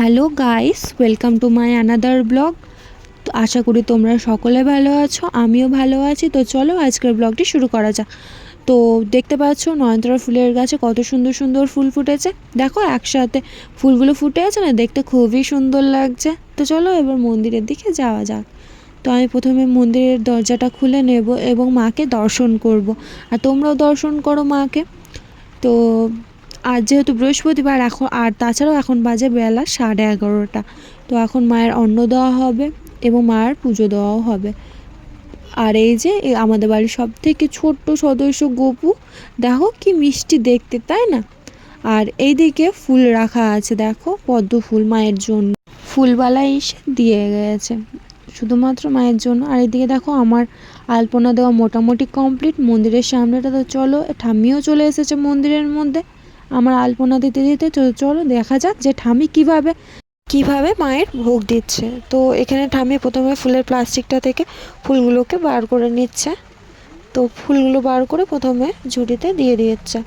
Hello guys welcome to my another blog আশা করি তোমরা সকলে ভালো আছো, আমিও ভালো আছি। তো চলো আজকের ব্লগটি শুরু করা যাক। তো দেখতে পাচ্ছ নয়নতারা ফুলের গাছে কত সুন্দর সুন্দর ফুল ফুটেছে। দেখো একসাথে ফুলগুলো ফুটে আছে না, দেখতে খুবই সুন্দর লাগছে। তো চলো এবার মন্দিরের দিকে যাওয়া যাক। তো আমি প্রথমে মন্দিরের দরজাটা খুলে নেব এবং মাকে দর্শন করব। আর তোমরাও দর্শন করো মাকে। তো আজ যেহেতু বৃহস্পতিবার এখন, আর তাছাড়াও এখন বাজে বেলা সাড়ে এগারোটা। তো এখন মায়ের অন্ন দেওয়া হবে এবং মায়ের পুজো দেওয়াও হবে। আর এই যে আমাদের বাড়ির সব থেকে ছোট্ট সদস্য গপু, দেখো কি মিষ্টি দেখতে, তাই না? আর এইদিকে ফুল রাখা আছে, দেখো, পদ্ম ফুল মায়ের জন্য। ফুলবালা এসে দিয়ে গেছে, শুধুমাত্র মায়ের জন্য। আর এদিকে দেখো, আমার আলপনা দেওয়া মোটামুটি কমপ্লিট। মন্দিরের সামনেটা তো চলো, ঠাম্মিও চলে এসেছে মন্দিরের মধ্যে। আমার আলপনা দিতে দিতে চলো দেখা যাক যে ঠামি কীভাবে কীভাবে মায়ের ভোগ দিচ্ছে। তো এখানে ঠামি প্রথমে ফুলের প্লাস্টিকটা থেকে ফুলগুলোকে বার করে নিচ্ছে। তো ফুলগুলো বার করে প্রথমে ঝুড়িতে দিয়ে দিচ্ছে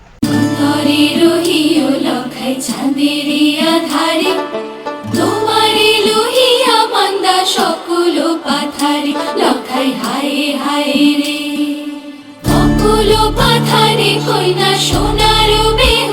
সোনার বেহুলা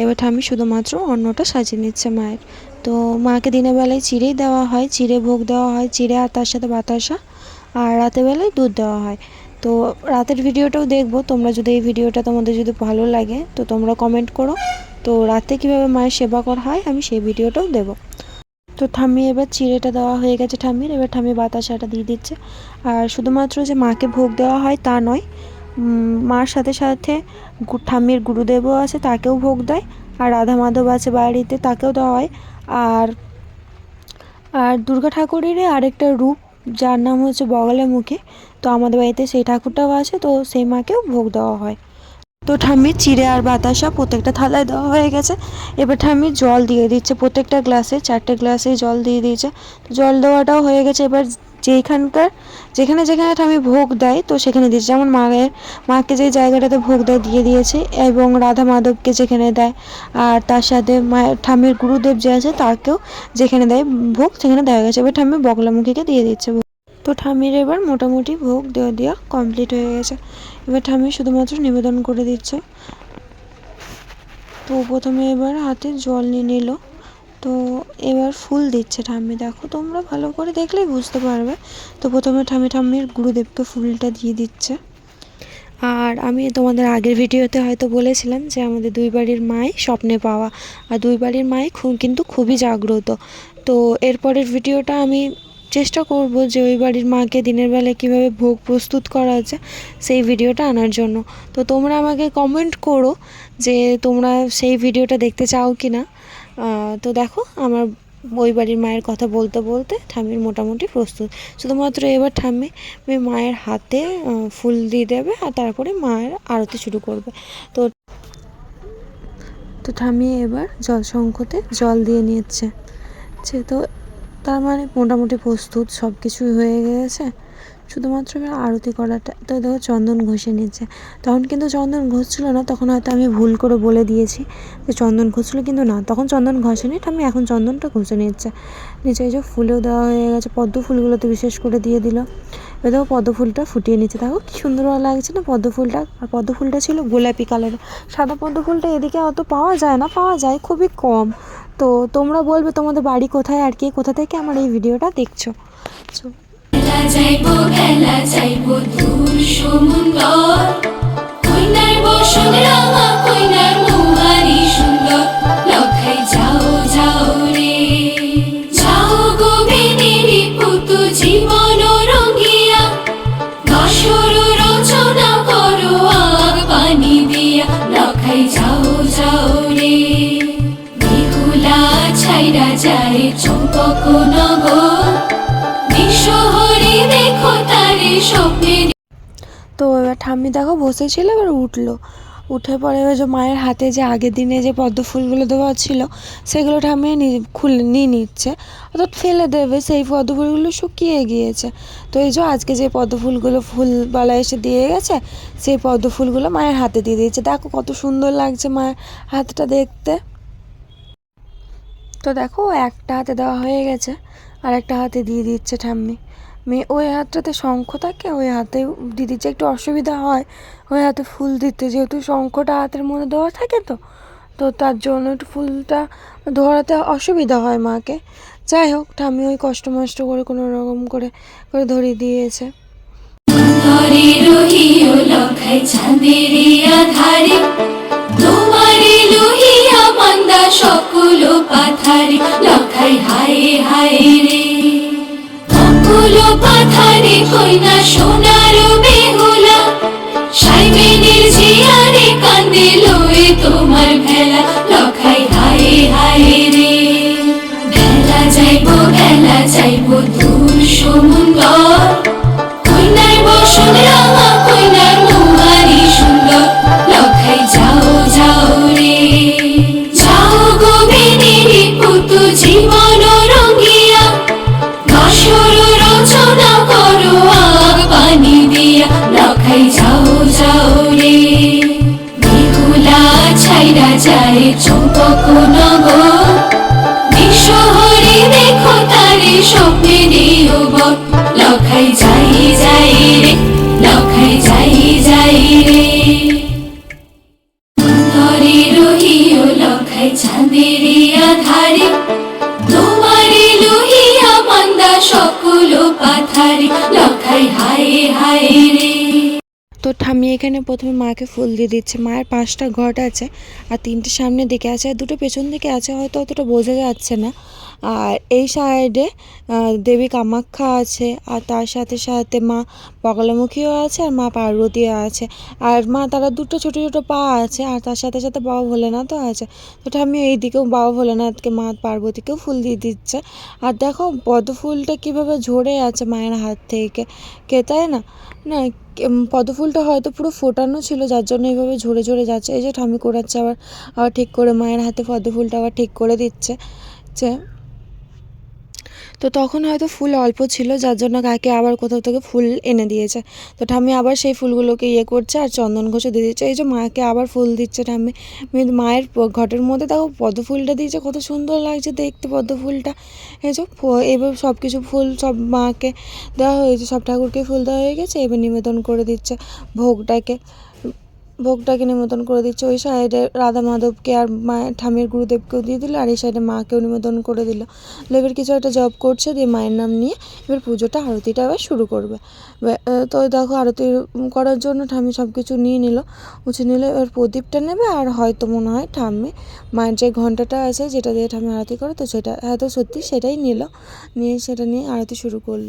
এবার ঠাম্মি শুধুমাত্র অন্নটা সাজিয়ে নিচ্ছে মায়ের। তো মাকে দিনের বেলায় চিড়েই দেওয়া হয়, চিড়ে ভোগ দেওয়া হয়, চিড়ে আর তার সাথে বাতাসা আর রাতের বেলায় দুধ দেওয়া হয়। তো রাতের ভিডিওটাও দেখব, তোমরা যদি এই ভিডিওটা তোমাদের যদি ভালো লাগে, তো তোমরা কমেন্ট করো। তো রাতে কীভাবে মায়ের সেবা করা হয় আমি সেই ভিডিওটাও দেবো। তো ঠাম্মি এবার চিড়েটা দেওয়া হয়ে গেছে ঠাম্মির, এবার ঠাম্মি বাতাসাটা দিয়ে দিচ্ছে। আর শুধুমাত্র যে মাকে ভোগ দেওয়া হয় তা নয় মার সাথে সাথে ঠাম্মির গুরুদেবও আছে, তাকেও ভোগ দেয়, আর রাধা মাধব আছে বাড়িতে, তাকেও দেওয়া হয়। আর আর দুর্গা ঠাকুরেরই আরেকটা রূপ, যার নাম হচ্ছে বগলে মুখে, তো আমাদের বাড়িতে সেই ঠাকুরটাও আছে, তো সেই মাকেও ভোগ দেওয়া হয়। তো ঠাম্মির চিড়ে আর বাতাসা প্রত্যেকটা থালায় দেওয়া হয়ে গেছে। এবার ঠাম্মি জল দিয়ে দিচ্ছে, প্রত্যেকটা গ্লাসে, চারটে গ্লাসে জল দিয়ে দিয়েছে। জল দেওয়াটাও হয়ে গেছে, এবার যেখানকার যেখানে যেখানে ঠাম্মি ভোগ দেয়, তো সেখানে দিয়েছে। যেমন মায়ের মাকে যে জায়গাটাতে ভোগ দেয়, দিয়ে দিয়েছে। এবং রাধা মাধবকে যেখানে দেয়, আর তার সাথে মায়ের ঠাম্মির গুরুদেব যে আছে, তাকেও যেখানে দেয় ভোগ, সেখানে দেওয়া গেছে। এবার ঠাম্মি বগলামুখীকে দিয়ে দিচ্ছে ভোগ। তো ঠাম্মির এবার মোটামুটি ভোগ দেওয়া দেওয়া কমপ্লিট হয়ে গেছে। এবার ঠামি শুধুমাত্র নিবেদন করে দিচ্ছে। তো প্রথমে এবার হাতে জল নিয়ে নিল। তো এবার ফুল দিচ্ছে ঠাম্মি, দেখো তোমরা ভালো করে দেখলেই বুঝতে পারবে। তো প্রথমে ঠাম্মি, ঠাম্মির গুরুদেবকে ফুলটা দিয়ে দিচ্ছে। আর আমি তোমাদের আগের ভিডিওতে হয়তো বলেছিলাম যে আমাদের দুই বাড়ির মাই স্বপ্নে পাওয়া, আর দুই বাড়ির মাই কিন্তু খুবই জাগ্রত। তো এরপরের ভিডিওটা আমি চেষ্টা করব যে ওই বাড়ির মাকে দিনের বেলায় কীভাবে ভোগ প্রস্তুত করা যায় সেই ভিডিওটা আনার জন্য। তো তোমরা আমাকে কমেন্ট করো যে তোমরা সেই ভিডিওটা দেখতে চাও কি না তো দেখো, আমার ওই বাড়ির মায়ের কথা বলতে বলতে ঠাম্মির মোটামুটি প্রস্তুত। শুধুমাত্র এবার ঠাম্মি মায়ের হাতে ফুল দিয়ে দেবে আর তারপরে মায়ের আরতি শুরু করবে। তো তো ঠাম্মি এবার জল শঙ্খতে জল দিয়ে নিচ্ছে। তো তার মানে মোটামুটি প্রস্তুত সব কিছুই হয়ে গেছে। শুধুমাত্র আরতি করাটা, তো দেখো চন্দন ঘষে নিচ্ছে। তখন কিন্তু চন্দন ঘষছিল না, তখন হয়তো আমি ভুল করে বলে দিয়েছি যে চন্দন ঘষছিল, কিন্তু না, তখন চন্দন ঘষেনি আমি এখন চন্দনটা ঘষে নিচ্ছে। নিচে যে ফুলেও দেওয়া হয়ে গেছে, পদ্ম ফুলগুলোতে বিশেষ করে দিয়ে দিল। এবার দেখো পদ্ম ফুলটা ফুটিয়ে নিচ্ছে, দেখো কি সুন্দর লাগছে না পদ্ম ফুলটা আর পদ্ম ফুলটা ছিল গোলাপি কালারের। সাদা পদ্ম ফুলটা এদিকে অত পাওয়া যায় না, পাওয়া যায় খুবই কম। তো তোমরা বলবে তোমাদের বাড়ি কোথায় আর কি কোথা থেকে আমার এই ভিডিওটা দেখছ। বেলা যাইব বেলা যাইব দূর সমুন্দর কইনার বসুন রাঙা কইনার মুহারি তো এবার ঠাম্মি দেখো বসেছিল, এবার উঠল। উঠে পরে এবার যে মায়ের হাতে যে আগের দিনে যে পদ্ম ফুলগুলো দেওয়া ছিল, সেগুলো ঠাম্মি নি- খুলে নিয়ে নিচ্ছে। অর্থাৎ ফেলে দেবে, সেই পদ্ম ফুলগুলো শুকিয়ে গিয়েছে। তো এই যে আজকে যে পদ্ম ফুলগুলো ফুলবালা এসে দিয়ে গেছে, সেই পদ্ম ফুলগুলো মায়ের হাতে দিয়ে দিয়েছে। দেখো কত সুন্দর লাগছে মায়ের হাতটা দেখতে। তো দেখো একটা হাতে দেওয়া হয়ে গেছে আর একটা হাতে দিয়ে দিচ্ছে ঠাম্মি। মেয়ে ওই হাতটাতে শঙ্খ থাকে, ওই হাতে দিয়ে যে একটু অসুবিধা হয়, ওই হাতে ফুল দিতে। যেহেতু শঙ্খটা হাতের মধ্যে দেওয়া থাকে তো তো তার জন্য একটু ফুলটা ধরাতে অসুবিধা হয় মাকে। যাই হোক, ঠাম্মি ওই কষ্ট মষ্ট করে কোনো রকম করে করে ধরিয়ে দিয়েছে। সকল পাথারে লখাই রে। অকুল পাথারে কইনা সোনার বেহুলা। সাইবেনের জিয়ারে কান্দে লয়ে তোমার ভেলা। লখাই হায় হায় রে। ভেলা যাইবো ভেলা যাইবো দূর সমুন্দর যায় চম্পক নগর বিশ্বহরি দেখো তারে স্বপ্নে দিও বট লখাই যাই যাই রে, লখাই যাই যাই রে। ধরে রহিও লখাই চাঁদের আধারে। তোমারে লোহিয়া মান্দা সকল পাথারে। লখাই হায় তো ঠামি এখানে প্রথমে মাকে ফুল দিয়ে দিচ্ছে। মায়ের পাঁচটা ঘট আছে আর তিনটে সামনের দিকে আছে। আর দুটো পেছন দিকে আছে, হয়তো অতটা বোঝা যাচ্ছে না। আর এই সাইডে দেবী কামাখ্যা আছে আর তার সাথে সাথে মা বগলামুখীও আছে আর মা পার্বতীও আছে। আর মা তারা দুটো ছোটো ছোটো পা আছে আর তার সাথে সাথে বাবা ভোলেনাথও আছে। তো ঠাম্মি এই দিকেও বাবা ভোলেনাথকে মা পার্বতীকেও ফুল দিয়ে দিচ্ছে। আর দেখো পদ্ম ফুলটা কীভাবে ঝরে আছে মায়ের হাত থেকে কে তাই না? না উম, পদ্ম ফুলটা হয়তো পুরো ফোটানো ছিল যার জন্য এইভাবে ঝরে ঝরে যাচ্ছে। এই যে ঠামি করাচ্ছে আবার আবার ঠিক করে মায়ের হাতে পদ্ম ফুলটা আবার ঠিক করে দিচ্ছে। যে তো তখন হয়তো ফুল অল্প ছিল, যার জন্য কাকে আবার কোথাও থেকে ফুল এনে দিয়েছে। তো ঠাম্মি আবার সেই ফুলগুলোকে ইয়ে করছে আর চন্দন ঘষে দিয়ে দিচ্ছে। এই যে মাকে আবার ফুল দিচ্ছে ঠাম্মি। মেয়ে- মায়ের ঘটের মধ্যে দেখো পদ্ম ফুলটা দিয়েছে, কত সুন্দর লাগছে দেখতে পদ্ম ফুলটা এই যে এবার সব কিছু ফুল সব মাকে দেওয়া হয়েছে, সব ঠাকুরকে ফুল দেওয়া হয়ে গেছে, এবার নিবেদন করে দিচ্ছে ভোগটাকে। ভোগটাকে নিমন্ত্রণ করে দিচ্ছে। ওই সাইডে রাধা মাধবকে আর মায়ের ঠামের গুরুদেবকেও দিয়ে দিল, আর এই সাইডে মাকেও নিমন্ত্রণ করে দিল। এবার কিছু একটা জব করছে দিয়ে মায়ের নাম নিয়ে এবার পুজোটা, আরতিটা এবার শুরু করবে। তো দেখো আরতি করার জন্য ঠামি সব কিছু নিয়ে নিল উঁচে নিলে, এবার প্রদীপটা নেবে, আর হয়তো মনে হয় ঠাম্মি মায়ের যে ঘন্টাটা আছে যেটা দিয়ে ঠাম্মি আরতি করে, তো সেটা হয়তো সত্যি সেটাই নিল। নিয়ে সেটা নিয়ে আরতি শুরু করল।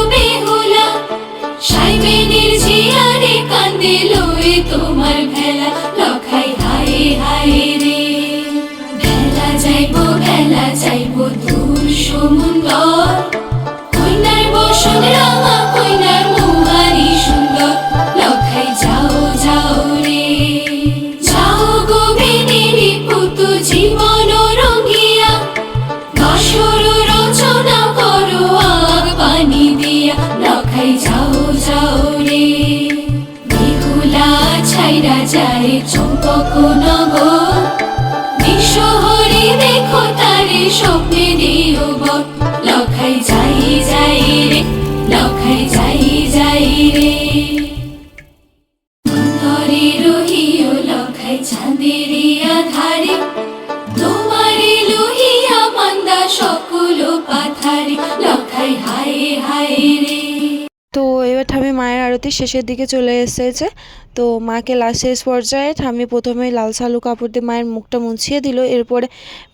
আরতি শেষের দিকে চলে এসেছে। তো মাকে লাস্ট শেষ পর্যায়ে ঠামি প্রথমে লাল সালু কাপড় দিয়ে মায়ের মুখটা মুছিয়ে দিল। এরপরে,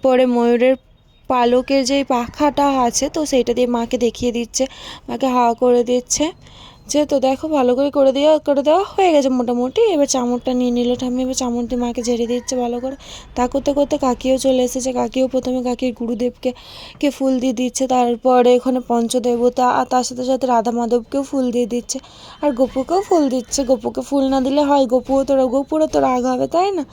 পরে ময়ূরের পালকের যে পাখাটা আছে, তো সেইটা দিয়ে মাকে দেখিয়ে দিচ্ছে। মাকে হাওয়া করে দিচ্ছে। যে তো দেখো ভালো করে করে দেওয়া করে দেওয়া হয়ে গেছে মোটামুটি। এবার চামড়টা নিয়ে নিল ঠাম্মি। এবার চামড়টি মাকে ঝেড়ে দিচ্ছে ভালো করে। তা করতে করতে কাকিও চলে এসেছে। কাকিও প্রথমে কাকির গুরুদেবকে, কে ফুল দিয়ে দিচ্ছে। তারপরে এখানে পঞ্চদেবতা আর তার সাথে সাথে রাধা মাধবকেও ফুল দিয়ে দিচ্ছে। আর গপুকেও ফুল দিচ্ছে। গপুকে ফুল না দিলে হয় গপুও তোরা, গোপুরও তো রাগ হবে, তাই না?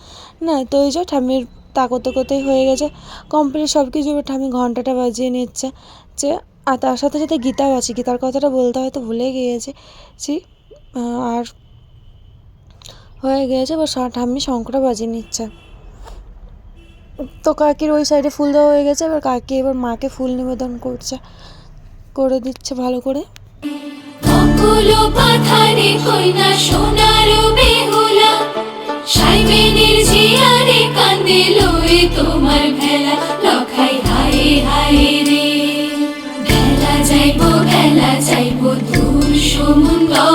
না, তো এই যে ঠাম্মির তা করতে করতেই হয়ে গেছে। কমপ্লিট সব কিছু ঠাম্মি ঘন্টাটা বাজিয়ে নিচ্ছে যে আর তার সাথে সাথে গীতাও আছে। গীতার কথাটা বলতে হয়তো ভুলে গিয়েছি। আর হয়ে গিয়েছে বা ঠাম্মি শঙ্করা বাজিয়ে নিচ্ছে। তো কাকির ওই সাইডে ফুল দেওয়া হয়ে গেছে, এবার কাকি এবার মাকে ফুল নিবেদন করছে। করে দিচ্ছে ভালো করে। তোমার সমুন্নত